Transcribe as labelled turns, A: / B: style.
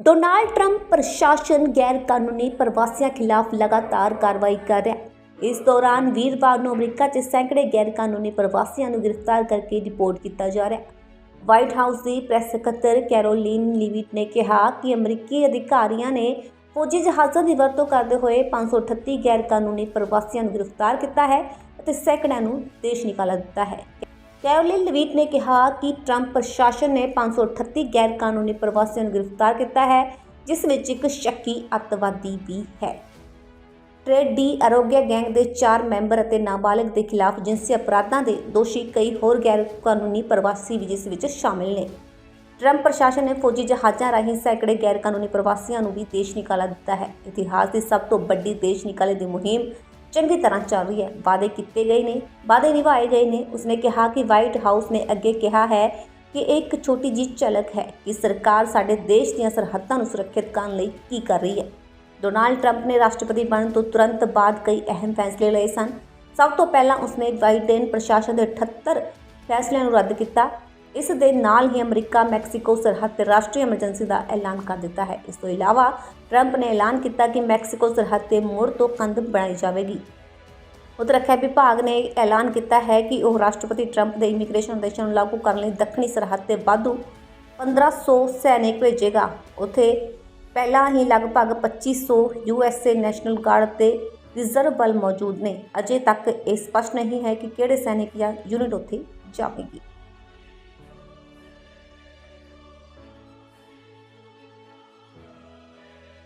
A: Donald Trump ਪ੍ਰਸ਼ਾਸਨ ਗੈਰ ਕਾਨੂੰਨੀ ਪ੍ਰਵਾਸੀਆਂ ਖਿਲਾਫ ਲਗਾਤਾਰ ਕਾਰਵਾਈ ਕਰ ਰਿਹਾ ਹੈ। ਇਸ ਦੌਰਾਨ ਵੀਰਵਾਰ ਨੂੰ ਅਮਰੀਕਾ 'ਚ ਸੈਂਕੜੇ ਗੈਰ ਕਾਨੂੰਨੀ ਪ੍ਰਵਾਸੀਆਂ ਨੂੰ ਗ੍ਰਿਫਤਾਰ ਕਰਕੇ ਰਿਪੋਰਟ ਕੀਤਾ ਜਾ ਰਿਹਾ ਹੈ। ਵਾਈਟ ਹਾਊਸ ਦੀ ਪ੍ਰੈਸ ਸਕੱਤਰ ਕੈਰੋਲਿਨ ਲਿਵਿਟ ਨੇ ਕਿਹਾ ਕਿ ਅਮਰੀਕੀ ਅਧਿਕਾਰੀਆਂ ਨੇ ਫੌਜੀ ਜਹਾਜ਼ਾਂ ਦੀ ਵਰਤੋਂ ਕਰਦੇ ਹੋਏ 538 ਗੈਰ ਕਾਨੂੰਨੀ ਪ੍ਰਵਾਸੀਆਂ ਨੂੰ ਗ੍ਰਿਫਤਾਰ ਕੀਤਾ ਹੈ ਅਤੇ ਸੈਂਕੜਿਆਂ ਨੂੰ ਦੇਸ਼ ਨਿਕਾਲਾ ਦਿੱਤਾ ਹੈ। ਕੈਰੋਲਿਨ ਲਵੀਟ ਨੇ ਕਿਹਾ ਕਿ ਟਰੰਪ ਪ੍ਰਸ਼ਾਸਨ ਨੇ 538 ਗੈਰ ਕਾਨੂੰਨੀ ਪ੍ਰਵਾਸੀਆਂ ਨੂੰ ਗ੍ਰਿਫਤਾਰ ਕੀਤਾ ਹੈ, ਜਿਸ ਵਿੱਚ ਇੱਕ ਸ਼ੱਕੀ ਅੱਤਵਾਦੀ ਵੀ ਹੈ। ਟ੍ਰੇਡ ਡੀ ਅਰੋਗਿਆ ਗੈਂਗ ਦੇ 4 ਮੈਂਬਰ ਅਤੇ ਨਾਬਾਲਗ ਦੇ ਖਿਲਾਫ ਜਿਨਸੀ ਅਪਰਾਧਾਂ ਦੇ ਦੋਸ਼ੀ ਕਈ ਹੋਰ ਗੈਰ ਕਾਨੂੰਨੀ ਪ੍ਰਵਾਸੀ ਵੀ ਜਿਸ ਵਿੱਚ ਸ਼ਾਮਿਲ ਨੇ। ਟਰੰਪ ਪ੍ਰਸ਼ਾਸਨ ਨੇ ਫੌਜੀ ਜਹਾਜ਼ਾਂ ਰਾਹੀਂ ਸੈਂਕੜੇ ਗੈਰ ਕਾਨੂੰਨੀ ਪ੍ਰਵਾਸੀਆਂ ਨੂੰ ਵੀ ਦੇਸ਼ ਨਿਕਾਲਾ ਦਿੱਤਾ ਹੈ। ਇਤਿਹਾਸ ਦੀ ਸਭ ਤੋਂ ਵੱਡੀ ਦੇਸ਼ ਨਿਕਾਲੇ ਦੀ ਮੁਹਿੰਮ ਚੰਗੀ ਤਰ੍ਹਾਂ ਚੱਲ ਰਹੀ ਹੈ। ਵਾਅਦੇ ਕੀਤੇ ਗਏ ਨੇ, ਵਾਅਦੇ ਨਿਭਾਏ ਗਏ ਨੇ। ਉਸਨੇ ਕਿਹਾ ਕਿ ਵਾਈਟ ਹਾਊਸ ਨੇ ਅੱਗੇ ਕਿਹਾ ਹੈ ਕਿ ਇਹ ਇੱਕ ਛੋਟੀ ਜਿਹੀ ਝਲਕ ਹੈ ਕਿ ਸਰਕਾਰ ਸਾਡੇ ਦੇਸ਼ ਦੀਆਂ ਸਰਹੱਦਾਂ ਨੂੰ ਸੁਰੱਖਿਅਤ ਕਰਨ ਲਈ ਕੀ ਕਰ ਰਹੀ ਹੈ। ਡੋਨਾਲਡ ਟਰੰਪ ਨੇ ਰਾਸ਼ਟਰਪਤੀ ਬਣਨ ਤੋਂ ਤੁਰੰਤ ਬਾਅਦ ਕਈ ਅਹਿਮ ਫੈਸਲੇ ਲਏ ਸਨ। ਸਭ ਤੋਂ ਪਹਿਲਾਂ ਉਸਨੇ ਬਾਈਡਨ ਪ੍ਰਸ਼ਾਸਨ ਦੇ 78 ਫੈਸਲਿਆਂ ਨੂੰ ਰੱਦ ਕੀਤਾ। ਇਸ ਦੇ ਨਾਲ ਹੀ ਅਮਰੀਕਾ, ਮੈਕਸੀਕੋ ਸਰਹੱਦ ਤੇ ਰਾਸ਼ਟਰੀ ਐਮਰਜੈਂਸੀ ਦਾ ਐਲਾਨ ਕਰ ਦਿੱਤਾ ਹੈ। ਇਸ ਤੋਂ ਇਲਾਵਾ ਟਰੰਪ ਨੇ ਐਲਾਨ ਕੀਤਾ ਕਿ ਮੈਕਸੀਕੋ ਸਰਹੱਦ ਤੇ ਮੁੜ ਤੋਂ ਕੰਧ ਬਣਾਈ ਜਾਵੇਗੀ। ਉਧਰ ਰੱਖਿਆ, ਵਿਭਾਗ ਨੇ ਐਲਾਨ ਕੀਤਾ ਹੈ ਕਿ ਉਹ ਰਾਸ਼ਟਰਪਤੀ ਟਰੰਪ ਦੇ ਇਮੀਗ੍ਰੇਸ਼ਨ ਆਦੇਸ਼ਾਂ ਨੂੰ ਲਾਗੂ ਕਰਨ ਲਈ ਦੱਖਣੀ ਸਰਹੱਦ ਤੇ ਵਾਧੂ 1500 ਸੈਨਿਕ ਭੇਜੇਗਾ। ਉੱਥੇ ਪਹਿਲਾਂ ਹੀ ਲਗਭਗ 2500 ਯੂਐਸਏ ਨੈਸ਼ਨਲ ਗਾਰਡ ਤੇ ਰਿਜ਼ਰਵ ਬਲ ਮੌਜੂਦ ਨੇ। ਅਜੇ ਤੱਕ ਇਹ ਸਪਸ਼ਟ ਨਹੀਂ ਹੈ ਕਿ ਕਿਹੜੇ ਸੈਨਿਕ ਜਾਂ ਯੂਨਿਟ ਉੱਥੇ ਜਾਵੇਗੀ।